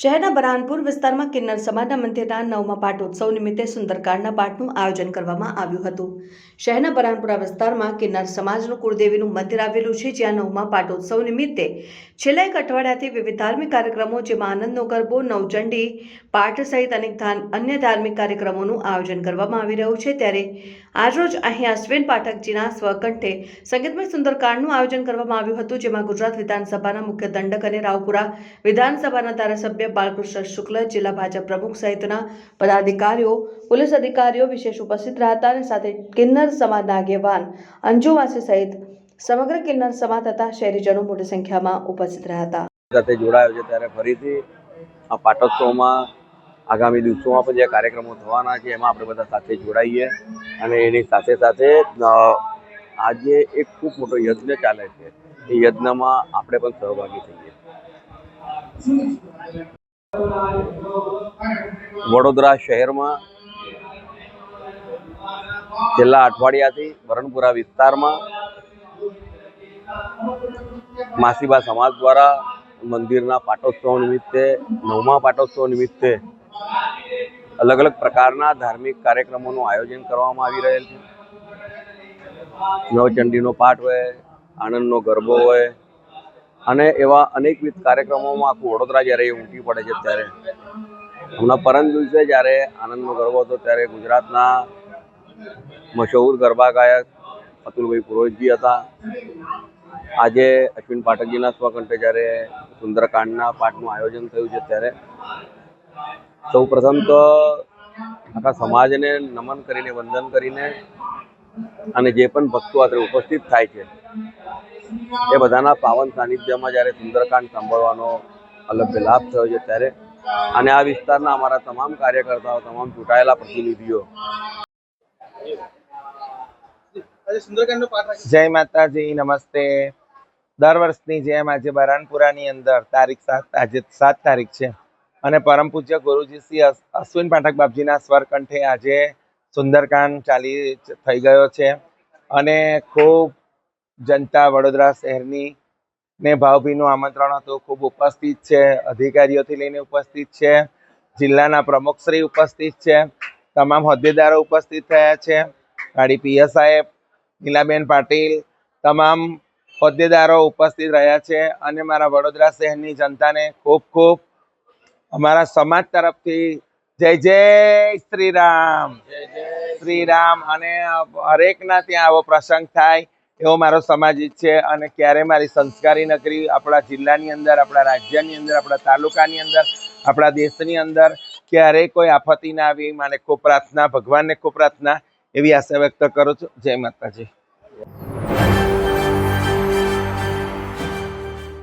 શહેરના બરાનપુર વિસ્તારમાં કિન્નર સમાજના મંદિરના નવમા પાટોત્સવ નિમિત્તે સુંદરકાંડના પાઠનું આયોજન કરવામાં આવ્યું હતું. શહેરના બરાનપુરા વિસ્તારમાં કિન્નર સમાજનું કુળદેવીનું મંદિર આવેલું છે, જ્યાં નવમા પાટોત્સવ નિમિત્તે છેલ્લા એક અઠવાડિયાથી વિવિધ ધાર્મિક કાર્યક્રમો, જેમાં આનંદનો ગરબો, નવચંડી, પાઠ સહિત અનેક અન્ય ધાર્મિક કાર્યક્રમોનું આયોજન કરવામાં આવી રહ્યું છે. ત્યારે આજરોજ અહીં અશ્વિન પાઠકજીના સ્વકંઠે સંગીતમય સુંદરકાંડનું આયોજન કરવામાં આવ્યું હતું, જેમાં ગુજરાત વિધાનસભાના મુખ્ય દંડક અને રાવપુરા વિધાનસભાના ધારાસભ્ય બાલકૃષ્ણ શુક્લ, જિલ્લા ભાજપ પ્રમુખ સહિતના પદાધિકારીઓ, પોલીસ અધિકારીઓ વિશેષ ઉપસ્થિત રહ્યા હતા અને સાથે કિન્નર સમાજના આગેવાન અંજુવાસી સહિત સમગ્ર કિન્નર સમાજ તથા શહેરીજનો મોટી સંખ્યામાં ઉપસ્થિત રહ્યા હતા સાથે જોડાયો છે ત્યારે ફરીથી આ પાટોત્સવમાં આગામી દિવસોમાં પણ જે કાર્યક્રમો થવાના છે, એમાં આપણે બધા સાથે જોડાઈએ અને એની સાથે સાથે આજે એક ખૂબ મોટો યજ્ઞ ચાલે છે. એ યજ્ઞમાં આપણે પણ સહભાગી થઈએ. વડોદરા શહેરમાં છેલ્લા અઠવાડિયાથી બરણપુરા વિસ્તારમાં, માસીબા સમાજ દ્વારા મંદિરના પાટોત્સવ નિમિત્તે, નવમા પાટોત્સવ નિમિત્તે અલગ અલગ પ્રકારના ધાર્મિક કાર્યક્રમોનું આયોજન કરવામાં આવી રહેલ છે. નવચંડીનો પાઠ હોય આનંદનો ગરબો હોય અને એવા અનેકવિધ કાર્યક્રમોમાં આખું વડોદરા જ્યારે એ ઉમટી પડે છે ત્યારે, હમણાં પરમ દિવસે જ્યારે આનંદનો ગરબો હતો ત્યારે ગુજરાતના મશહૂર ગરબા ગાયક અતુલભાઈ પુરોહિતજી હતા. આજે અશ્વિન પાઠકજીના સ્વકંઠે જ્યારે સુંદરકાંડના પાઠનું આયોજન થયું છે ત્યારે સૌ પ્રથમ તો આખા સમાજને નમન કરીને, વંદન કરીને અને જે પણ ભક્તો અત્રે ઉપસ્થિત થાય છે એ બધાના પાવન સાનિધ્યમાં જ્યારે સુંદરકાંડ સાંભળવાનો અલગ લાભ થયો છે ત્યારે અને આ વિસ્તારના અમારા તમામ કાર્યકર્તાઓ તમામ ચૂંટાયેલા પ્રતિનિધિઓ. જય માતાજી નમસ્તે. દર વર્ષની જેમ આજે બરાનપુરાની અંદર તારીખ સાત આજે સાત તારીખ છે. અને પરમ પૂજ્ય ગુરુજી શ્રી અશ્વિન પાઠક બાપજીના સ્વરકંઠે આજે સુંદરકાંડ ચાલી થઈ ગયો છે. અને ખૂબ જનતા વડોદરા શહેરની ને ભાવભીનું આમંત્રણ હતું. ખૂબ ઉપસ્થિત છે અધિકારીઓથી લઈને ઉપસ્થિત છે જિલ્લાના પ્રમુખશ્રી ઉપસ્થિત છે તમામ હોદ્દેદારો ઉપસ્થિત થયા છે ગાડી પીએસ સાહેબ નીલાબેન પાટીલ તમામ હોદ્દેદારો ઉપસ્થિત રહ્યા છે અને મારા વડોદરા શહેરની જનતાને ખૂબ ખૂબ અમારા સમાજ તરફથી જય જય શ્રી રામ શ્રી રામ અને હરેકના ત્યાં આવો પ્રસંગ થાય. એવો મારો સમાજ છે અને ક્યારે મારી સંસ્કારી નગરી આપણા જિલ્લાની અંદર, આપણા રાજ્યની અંદર, આપણા તાલુકાની અંદર, આપણા દેશની અંદર ક્યારેય કોઈ આફતી ના આવી, માને ખૂબ પ્રાર્થના, ભગવાનને ખૂબ પ્રાર્થના એવી આશા વ્યક્ત કરું છું. જય માતાજી.